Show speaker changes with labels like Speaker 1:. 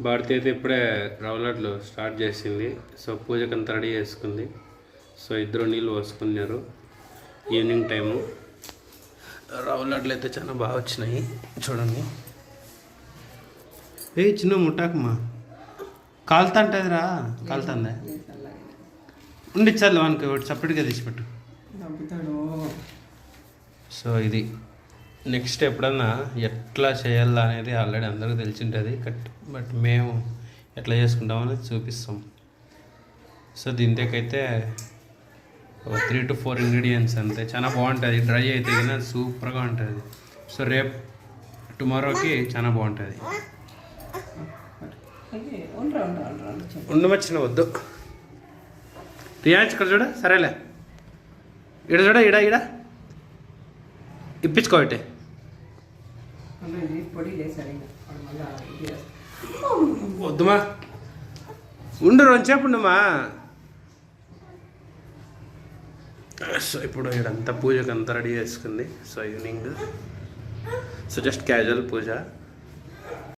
Speaker 1: భారతి అయితే ఇప్పుడే రౌలట్లు స్టార్ట్ చేసింది. సో పూజకి అంతా రెడీ చేసుకుంది. సో ఇద్దరు నీళ్ళు పోసుకున్నారు. Evening time. రౌలట్లు అయితే చాలా బాగా వచ్చినాయి. చూడండి. ఏ చిన్న ముట్టాకమ్మా కాలుతుంటదిరా. కాలుతుందా? ఉండి చాలు వానికి ఒకటి సపరేట్గా తీసిపెట్టు. సో ఇది. నెక్స్ట్ ఎప్పుడన్నా ఎట్లా చేయాలా అనేది ఆల్రెడీ అందరికీ తెలిసి ఉంటుంది కట్ బట్ మేము ఎట్లా చేసుకుంటాం అనేది చూపిస్తాం. సో దీంతోకైతే ఒక త్రీ టు ఫోర్ ఇంగ్రీడియంట్స్ అంతే. చాలా బాగుంటుంది. డ్రై అయితే కన్నా సూపర్గా ఉంటుంది. సో రేపు టుమారోకి చాలా బాగుంటుంది. ఉండమచ్చిన వద్దు. రియాజ్ ఇక్కడ చూడ సరేలే. ఇడ చూడ ఇడ ఇడ
Speaker 2: చేస్తాడు.
Speaker 1: వద్దుమా? ఉండు రెండుసేపు ఉండమా? సో ఇప్పుడు ఇక్కడంతా పూజకు అంతా రెడీ చేసుకుంది. So evening. So just casual puja.